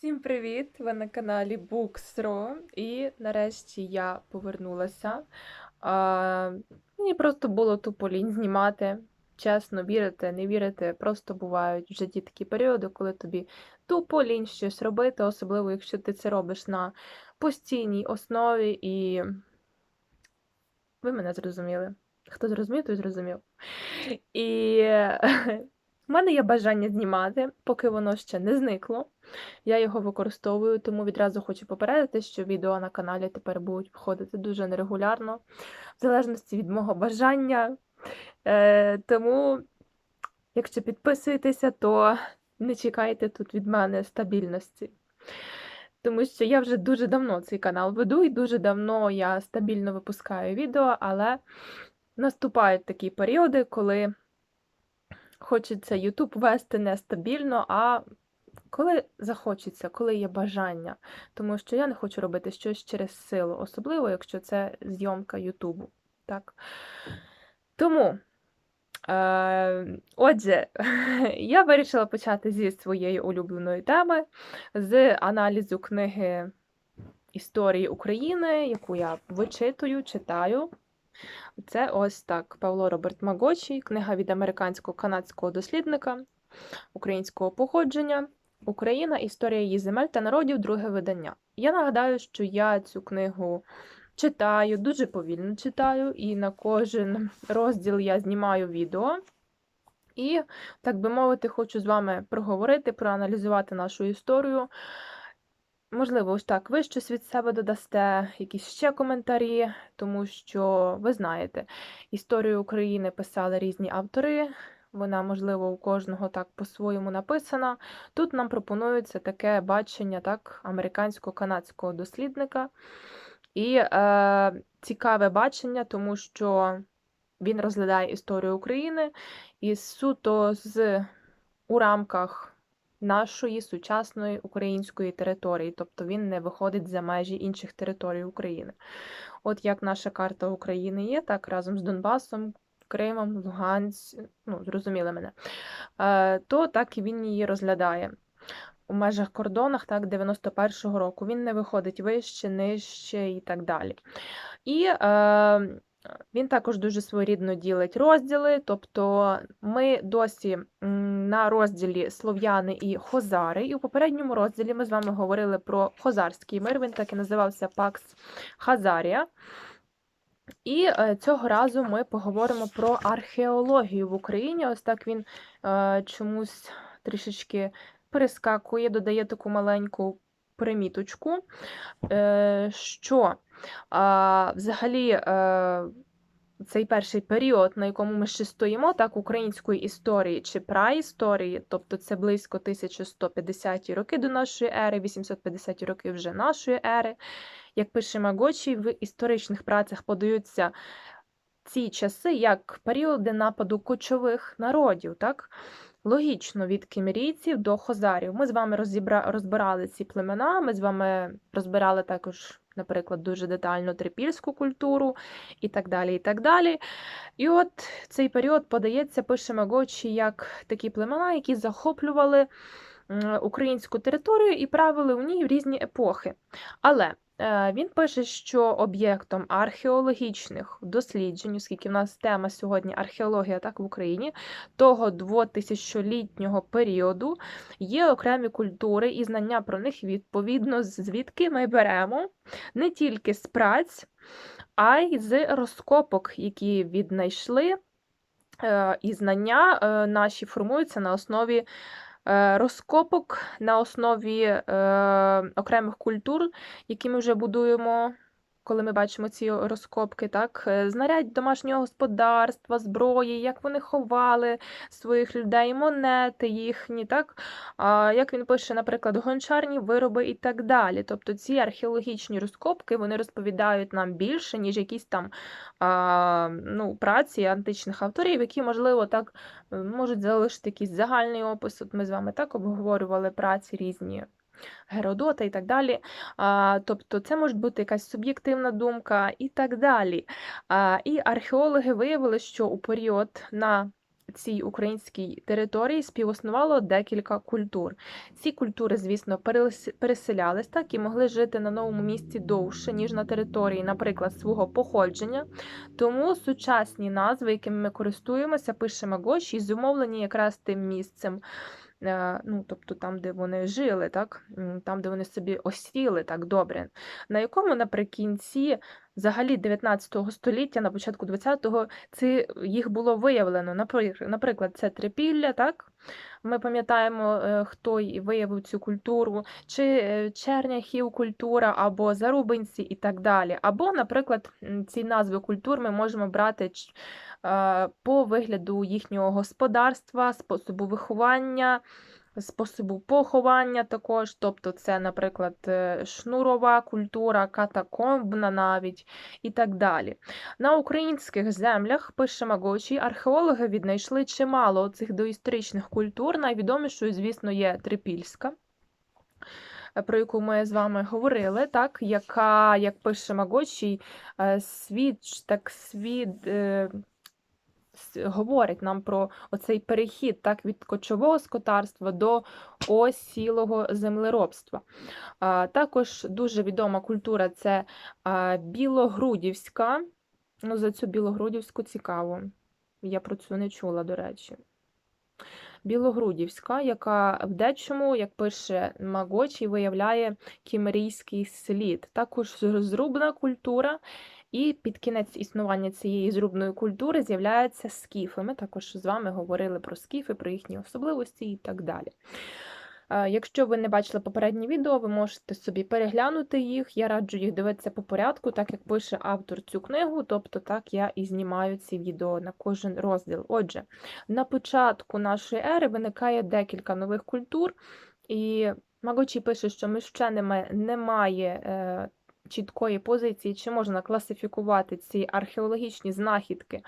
Всім привіт! Ви на каналі Books.ro і нарешті я повернулася. А, мені просто було тупо лінь знімати. Чесно, вірите, не вірите, просто бувають в житті такі періоди, коли тобі тупо лінь щось робити, особливо якщо ти це робиш на постійній основі, і ви мене зрозуміли. Хто зрозумів, той зрозумів. І в мене є бажання знімати, поки воно ще не зникло. Я його використовую, тому відразу хочу попередити, що відео на каналі тепер будуть виходити дуже нерегулярно, в залежності від мого бажання. Е, Тому, якщо підписуєтеся, то не чекайте тут від мене стабільності. Тому що я вже дуже давно цей канал веду, і дуже давно я стабільно випускаю відео, але наступають такі періоди, коли хочеться YouTube вести нестабільно, а коли захочеться, коли є бажання. Тому що я не хочу робити щось через силу, особливо, якщо це зйомка Ютубу. Так? Тому, е, отже, я вирішила почати зі своєї улюбленої теми, з аналізу книги Історії України, яку я вичитую, читаю. Це ось так Павло Роберт Магочі, книга від американського канадського дослідника українського походження. Україна, історія її земель та народів, друге видання. Я нагадаю, що я цю книгу читаю, дуже повільно читаю, і на кожен розділ я знімаю відео. І, так би мовити, хочу з вами проговорити, проаналізувати нашу історію. Можливо, ось так ви щось від себе додасте, якісь ще коментарі, тому що ви знаєте, історію України писали різні автори. Вона, можливо, у кожного так по-своєму написана. Тут нам пропонується таке бачення так, американсько-канадського дослідника. І е, цікаве бачення, тому що він розглядає історію України і суто з у рамках нашої сучасної української території, тобто він не виходить за межі інших територій України. От як наша карта України є, так разом з Донбасом, Кримом, Луганськ, ну, зрозуміли мене, е, то так і він її розглядає. У межах кордонах так, 91-го року він не виходить вище, нижче і так далі. І е, він також дуже своєрідно ділить розділи, тобто ми досі на розділі Слов'яни і Хозари, і у попередньому розділі ми з вами говорили про Хозарський мир, він так і називався Пакс Хазарія. І е, цього разу ми поговоримо про археологію в Україні. Ось так він е, чомусь трішечки перескакує, додає таку маленьку приміточку, е, що взагалі цей перший період, на якому ми ще стоїмо, так, української історії чи праісторії, тобто це близько 1150 роки до нашої ери, 850 роки вже нашої ери. Як пише Магочі, в історичних працях подаються ці часи як періоди нападу кочових народів. так? Логічно, від кімерійців до хозарів. Ми з вами розбирали ці племена, ми з вами розбирали також, наприклад, дуже детально трипільську культуру і так далі. І так далі. І от цей період подається, пише Магочі, як такі племена, які захоплювали українську територію і правили у ній в різні епохи. Але він пише, що об'єктом археологічних досліджень, оскільки в нас тема сьогодні археологія так в Україні, того двотисячолітнього періоду є окремі культури і знання про них відповідно, звідки ми беремо не тільки з праць, а й з розкопок, які віднайшли, е, і знання е, наші формуються на основі. Е, розкопок на основі е, окремих культур, які ми вже будуємо коли ми бачимо ці розкопки, так, е, знарядь домашнього господарства, зброї, як вони ховали своїх людей, монети їхні, так, а, як він пише, наприклад, гончарні вироби і так далі. Тобто ці археологічні розкопки вони розповідають нам більше, ніж якісь там а, ну, праці античних авторів, які, можливо, так можуть залишити якийсь загальний опис. От Ми з вами так обговорювали праці різні. Геродота і так далі. А, Тобто це може бути якась суб'єктивна думка і так далі. А, І археологи виявили, що у період на цій українській території співіснувало декілька культур. Ці культури, звісно, переселялись так і могли жити на новому місці довше, ніж на території, наприклад, свого походження. Тому сучасні назви, якими ми користуємося, пишемо гоші, і зумовлені якраз тим місцем. Е, Ну, тобто там, де вони жили, так? там, де вони собі осіли так добре, на якому наприкінці взагалі 19 століття, на початку 20-го, це їх було виявлено. Напри- Наприклад, це трипілля, так? Ми пам'ятаємо, е, хто виявив цю культуру, чи е, черняхів культура, або зарубинці і так далі. Або, наприклад, ці назви культур ми можемо брати е, по вигляду їхнього господарства, способу виховання, способу поховання також. Тобто, це, наприклад, е, шнурова культура, катакомбна навіть і так далі. На українських землях, пише Магочі, археологи віднайшли чимало цих доісторичних культур. Найвідомішою, звісно, є Трипільська. е, Про яку ми з вами говорили, так, яка, як пише Магочі, е, світ, так світ е, с- говорить нам про оцей перехід так, від кочового скотарства до осілого землеробства. Також дуже відома культура це білогрудівська. Ну, за цю білогрудівську цікаво. Я про цю не чула, до речі. Білогрудівська, яка в дечому, як пише Магочі, виявляє кімерійський слід. Також зрубна культура, і під кінець існування цієї зрубної культури з'являються скіфи. Ми також з вами говорили про скіфи, про їхні особливості і так далі. Якщо ви не бачили попередні відео, ви можете собі переглянути їх. Я раджу їх дивитися по порядку, так як пише автор цю книгу, тобто так я і знімаю ці відео на кожен розділ. Отже, на початку нашої ери виникає декілька нових культур, і Магочі пише, що між вченими немає е, чіткої позиції, чи можна класифікувати ці археологічні знахідки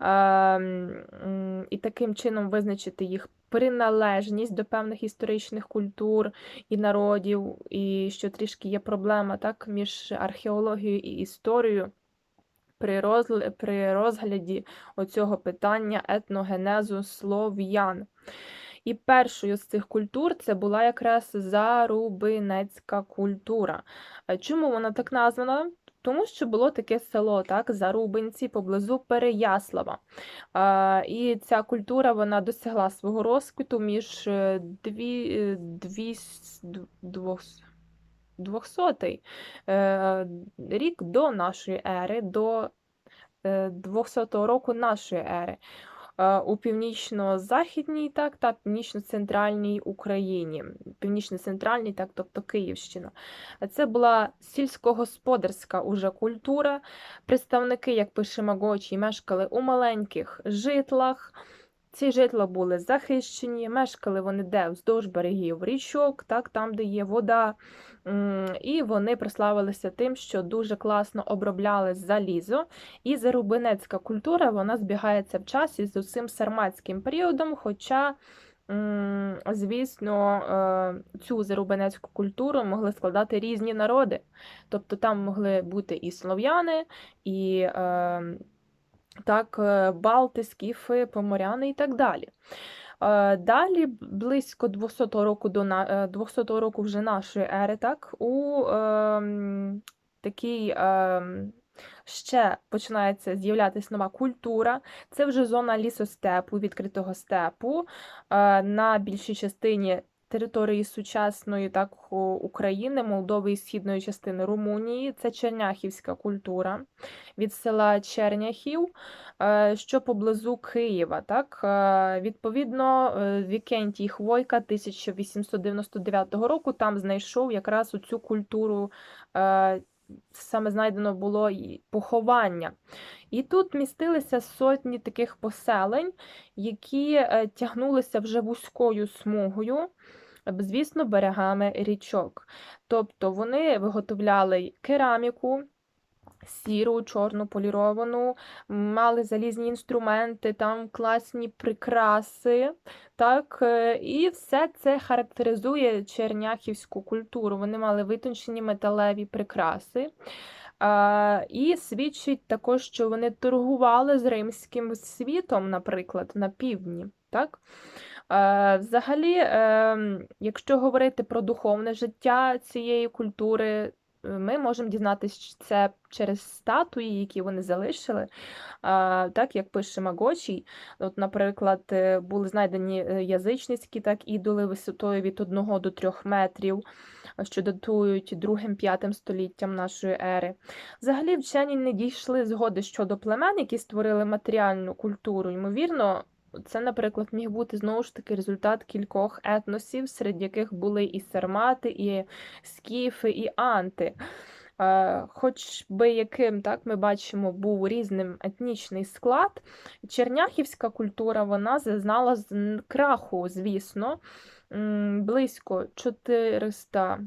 ем, і таким чином визначити їх приналежність до певних історичних культур і народів, і що трішки є проблема так, між археологією і історією. При, розгл... при розгляді оцього питання етногенезу слов'ян. І першою з цих культур це була якраз зарубинецька культура. Е, Чому вона так названа? Тому що було таке село, так, Зарубинці поблизу Переяслава. А, І ця культура вона досягла свого розквіту між е, дві, е, дві, двох- 200 е, рік до нашої ери, до е, 200 року нашої ери е, у північно-західній, так, та північно-центральній Україні. Північно-центральній, так, тобто Київщина. Це була сільськогосподарська уже культура. Представники, як пише Магочі, мешкали у маленьких житлах. Ці житла були захищені, мешкали вони де вздовж берегів річок, так, там, де є вода. І вони прославилися тим, що дуже класно обробляли залізо. І зарубинецька культура вона збігається в часі з усім сарматським періодом, хоча, звісно, е, цю зарубинецьку культуру могли складати різні народи. Тобто там могли бути і слов'яни, і е, так, е, балти, скіфи, поморяни і так далі. Е, Далі, близько 200 року до на- е, 200 року вже нашої ери, так, у ем, такий ем, ще починається з'являтися нова культура. Це вже зона лісостепу, відкритого степу. Е, На більшій частині території сучасної так, України, Молдови і східної частини Румунії. Це черняхівська культура від села Черняхів е, що поблизу Києва. Так? Е, Відповідно, е, Вікентій Хвойка 1899 року там знайшов якраз цю культуру, саме знайдено було і поховання. І тут містилися сотні таких поселень, які тягнулися вже вузькою смугою. Звісно, берегами річок. Тобто вони виготовляли кераміку, сіру, чорну, поліровану, мали залізні інструменти, там класні прикраси. Так, е, і все це характеризує черняхівську культуру. Вони мали витончені металеві прикраси. І свідчить також, що вони торгували з римським світом, наприклад, на півдні. Так? Е, Взагалі, е, якщо говорити про духовне життя цієї культури, е, ми можемо дізнатися це через статуї, які вони залишили. Так, як пише Магочій, от, наприклад, е, були знайдені е, язичницькі так, ідоли висотою від 1 до 3 метрів, що датують 2-5 століттям нашої ери. Взагалі, вчені не дійшли згоди щодо племен, які створили матеріальну культуру. Ймовірно, це, наприклад, міг бути знову ж таки результат кількох етносів, серед яких були і сармати, і скіфи, і анти. Е, хоч би яким так ми бачимо, був різним етнічний склад, черняхівська культура вона зазнала краху, звісно, близько 400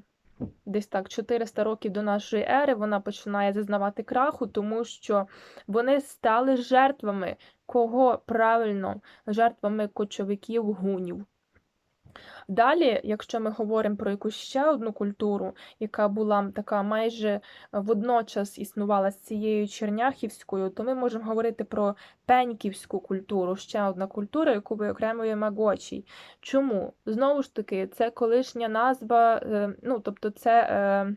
десь так 400 років до нашої ери вона починає зазнавати краху, тому що вони стали жертвами кого правильно, жертвами кочовиків гунів. Далі, якщо ми говоримо про якусь ще одну культуру, яка була така майже водночас існувала з цією черняхівською, то ми можемо говорити про пеньківську культуру, ще одна культура, яку виокремує Магочій. Чому? Знову ж таки, це колишня назва, е, ну тобто це е,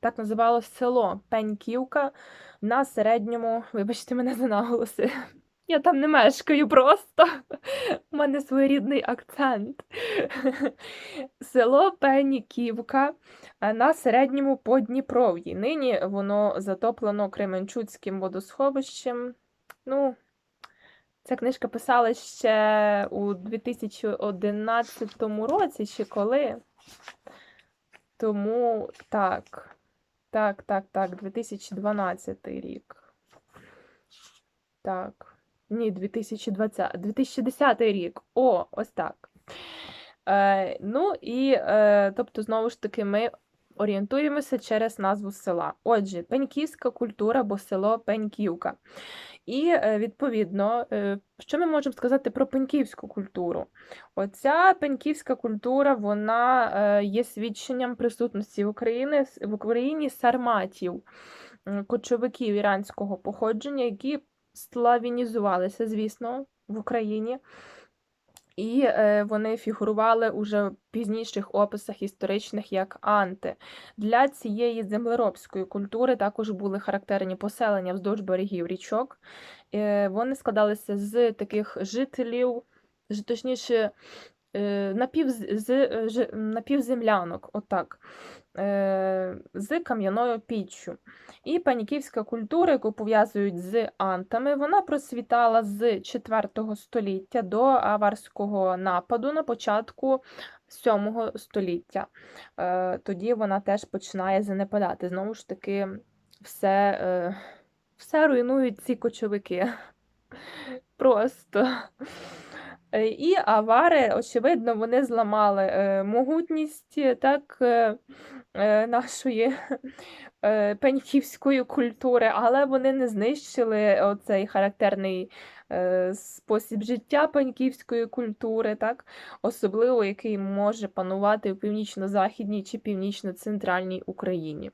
так називалось село Пеньківка на середньому, вибачте мене за наголоси. Я там не мешкаю просто. У мене своєрідний акцент. Село Пеніківка е, на середньому Подніпров'ї. Нині воно затоплено Кременчуцьким водосховищем. Ну, Ця книжка писала ще у 2011 році, чи коли. Тому так, так, так, так, 2012 рік. Так. Ні, 2020, 2010 рік. О, ось так. Е, Ну і е, тобто, знову ж таки, ми орієнтуємося через назву села. Отже, пеньківська культура або село Пеньківка. І, е, відповідно, е, що ми можемо сказати про пеньківську культуру? Оця пеньківська культура вона е, є свідченням присутності в Україні, в Україні сарматів, кочовиків іранського походження, які славінізувалися, звісно, в Україні. І е, вони фігурували уже в пізніших описах історичних як анти. Для цієї землеробської культури також були характерні поселення вздовж берегів річок. Е, вони складалися з таких жителів, точніше, напів, з, напівземлянок, отак, з кам'яною піччю. І паніківська культура, яку пов'язують з антами, вона просвітала з IV століття до аварського нападу на початку VII століття. Е, тоді вона теж починає занепадати. Знову ж таки, все, е, все руйнують ці кочовики. Просто. Е, і авари, очевидно, вони зламали могутність так, нашої Е, пеньківської культури, але вони не знищили оцей характерний е, спосіб життя пеньківської культури, так? особливо який може панувати в північно-західній чи північно-центральній Україні.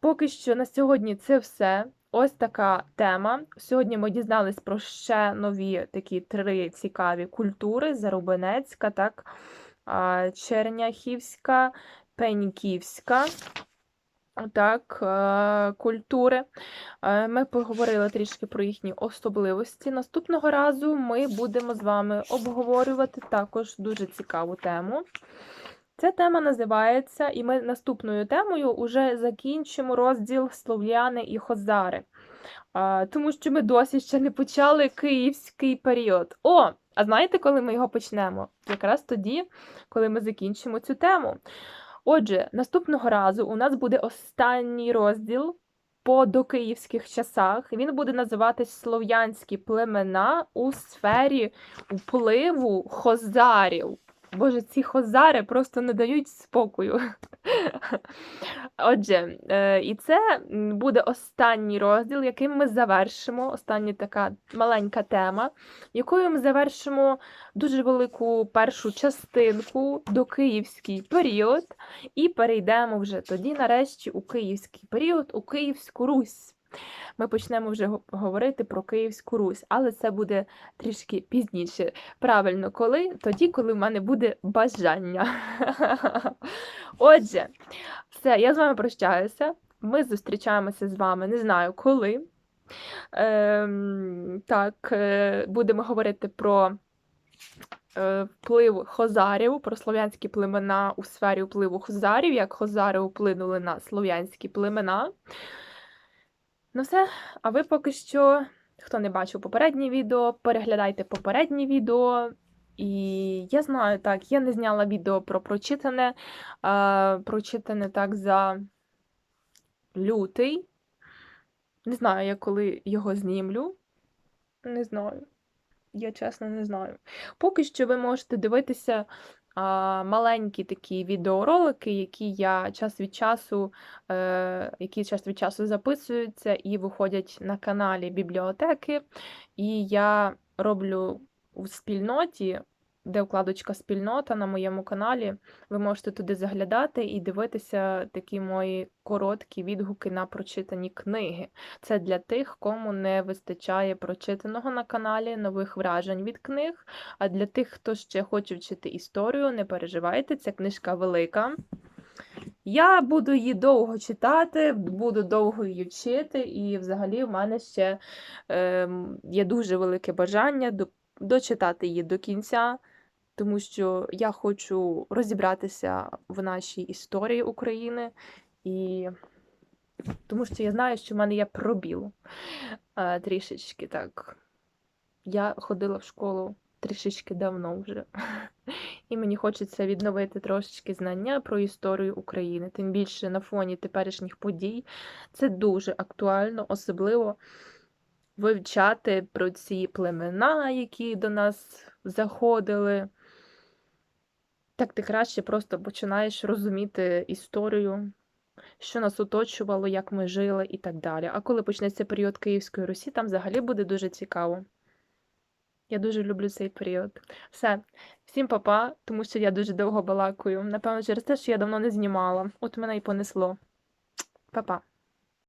Поки що на сьогодні це все. Ось така тема. Сьогодні ми дізнались про ще нові такі три цікаві культури: Зарубинецька, так, Черняхівська, Пеньківська так, е, культури. Е, ми поговорили трішки про їхні особливості. Наступного разу ми будемо з вами обговорювати також дуже цікаву тему. Ця тема називається, і ми наступною темою вже закінчимо розділ Слов'яни і Хозари. Тому що ми досі ще не почали київський період. О! А знаєте, коли ми його почнемо? Якраз тоді, коли ми закінчимо цю тему. Отже, наступного разу у нас буде останній розділ по докиївських часах. Він буде називатись Слов'янські племена у сфері впливу хозарів. Боже, ці хозари просто не дають спокою. Отже, е, і це буде останній розділ, яким ми завершимо. Остання така маленька тема, якою ми завершимо дуже велику першу частинку до київський період, і перейдемо вже тоді, нарешті, у київський період, у Київську Русь. Ми почнемо вже говорити про Київську Русь, але це буде трішки пізніше. Правильно, коли? Тоді, коли в мене буде бажання. Отже, все, я з вами прощаюся. Ми зустрічаємося з вами, не знаю коли. Ем, так, е, будемо говорити про е, вплив хозарів, про слов'янські племена у сфері впливу хозарів, як хозари вплинули на слов'янські племена. Ну все, а ви поки що, хто не бачив попереднє відео, переглядайте попереднє відео. І я знаю, так, я не зняла відео про прочитане, а, прочитане так за лютий. Не знаю, я коли його знімлю. Не знаю. Я чесно не знаю. Поки що ви можете дивитися маленькі такі відеоролики, які я час від часу, е, які час від часу записуються і виходять на каналі бібліотеки. І я роблю у спільноті, де вкладочка спільнота на моєму каналі. Ви можете туди заглядати і дивитися такі мої короткі відгуки на прочитані книги. Це для тих, кому не вистачає прочитаного на каналі нових вражень від книг. А для тих, хто ще хоче вчити історію, не переживайте, ця книжка велика. Я буду її довго читати, буду довго її вчити, і взагалі в мене ще е, є дуже велике бажання до, дочитати її до кінця, тому що я хочу розібратися в нашій історії України, і тому що я знаю, що в мене є пробіл е, трішечки так. Я ходила в школу трішечки давно вже. І мені хочеться відновити трошечки знання про історію України, тим більше на фоні теперішніх подій. Це дуже актуально, особливо вивчати про ці племена, які до нас заходили. Так ти краще просто починаєш розуміти історію, що нас оточувало, як ми жили і так далі. А коли почнеться період Київської Русі, там взагалі буде дуже цікаво. Я дуже люблю цей період. Все, всім па-па, тому що я дуже довго балакаю. Напевно, через те, що я давно не знімала. От мене і понесло. Па-па.